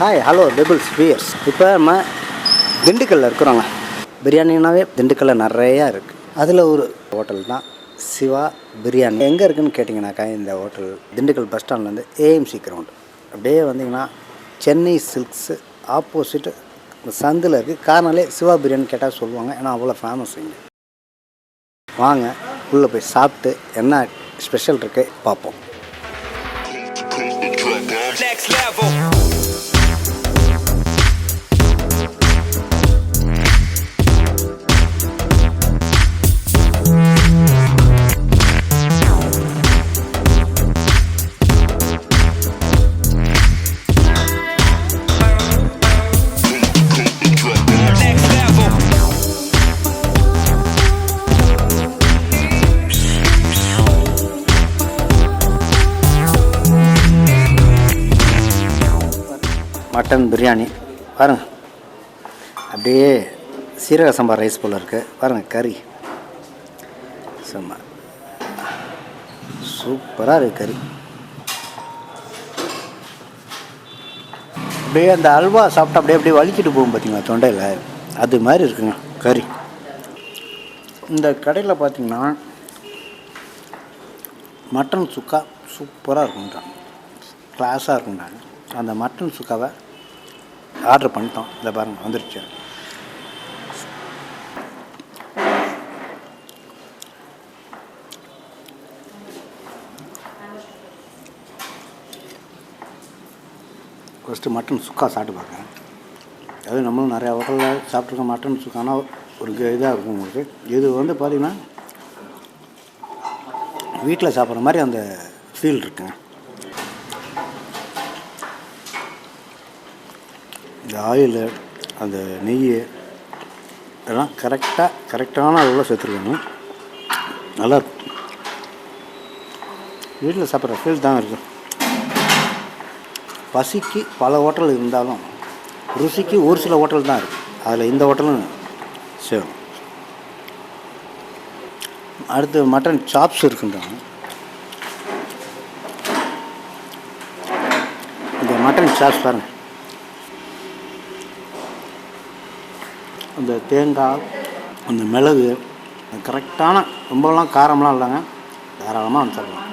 Hi hello devil's wears இப்போ நம்ம திண்டுக்கல்ல இருக்கிறோங்க. பிரியாணினாவே திண்டுக்கல்லில் நிறையா இருக்குது அதில் ஒரு ஹோட்டல் தான் சிவா பிரியாணி. எங்கே இருக்குன்னு கேட்டிங்கனாக்கா இந்த ஹோட்டல் திண்டுக்கல் பஸ் ஸ்டாண்ட்லேருந்து ஏஎம்சி கிரவுண்டு அப்படியே வந்தீங்கன்னா சென்னை சில்க்ஸு ஆப்போசிட்டு சந்தில் இருக்குது காரணாலே சிவா பிரியாணி கேட்டால் சொல்லுவாங்க. ஏன்னா அவ்வளோ ஃபேமஸ் இங்கே. வாங்க உள்ளே போய் சாப்பிட்டு என்ன ஸ்பெஷல் இருக்கு பார்ப்போம். Next level. மட்டன் பிரியாணி. பாருங்கள் அப்படியே சீரக சம்பா ரைஸ் போல் இருக்குது பாருங்கள் கறி. சும்மா. சூப்பராக இருக்குது கறி. அப்படியே அந்த அல்வா சாப்பிட்டா அப்படியே அப்படியே வலிக்கிட்டு போகும் பார்த்தீங்களா தொண்டையில்? அது மாதிரி இருக்குங்க கறி. இந்த கடையில் பார்த்திங்கன்னா மட்டன் சுக்கா சூப்பராக இருக்குன்றாங்க கிளாஸாக இருக்குன்றாங்க அந்த மட்டன் சுக்காவை ஆர்டர் பண்ணிட்டோம். இதை பாருங்கள் வந்துருச்சு. ஃபஸ்ட்டு மட்டன் சுக்கா சாப்பிட்டு பார்க்குறேன் அது நம்மளும் நிறையா ஹோட்டலில் சாப்பிட்ருக்கோம் மட்டன் சுக்கானா ஒரு இதாக இருக்கும் உங்களுக்கு. இது வந்து பார்த்திங்கன்னா வீட்டில் சாப்பிட்ற மாதிரி அந்த ஃபீல் இருக்குங்க. இந்த ஆயில் அந்த நெய் இதெல்லாம் கரெக்டாக கரெக்டான அளவில் சேர்த்துருக்கணும். நல்லா இருக்கும். வீட்டில் சாப்பிட்ற ஃபீல் தான் இருக்கும். பசிக்கு பல ஹோட்டல் இருந்தாலும் ருசிக்கு ஒரு சில ஹோட்டல் தான் இருக்குது அதில் இந்த ஹோட்டலும் சேரும். அடுத்து மட்டன் சாப்ஸ் இருக்குன்றாங்க. இந்த மட்டன் சாப்ஸ் பாருங்கள் அந்த தேங்காய் அந்த மிளகு கரெக்டான ரொம்பலாம் காரம்லாம் இல்லைங்க. தாராளமாக அனுப்பிச்சிடலாம்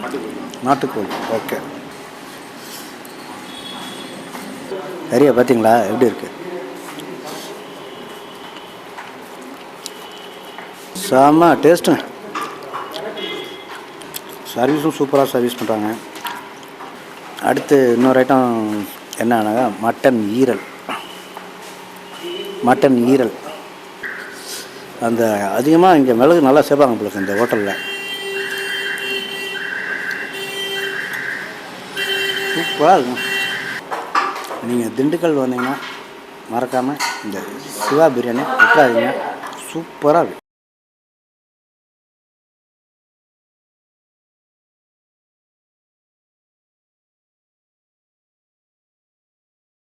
நாட்டுக்கோழி. ஓகே. சரியா பார்த்தீங்களா? எப்படி இருக்குது செம்ம டேஸ்ட்டுங்க சர்வீஸும் சூப்பராக சர்வீஸ் பண்ணுறாங்க அடுத்து இன்னொரு ஐட்டம் என்னன்னாக்கா மட்டன் ஈரல். மட்டன் ஈரல். அந்த அதிகமாக இங்கே மிளகு நல்லா சேர்ப்பாங்க உங்களுக்கு இந்த ஹோட்டலில். சூப்பராக இருக்கும். நீங்கள் திண்டுக்கல் வந்தீங்கன்னா மறக்காமல் இந்த சிவா பிரியாணி விட்டுறாதீங்க. சூப்பராக இருக்கும்.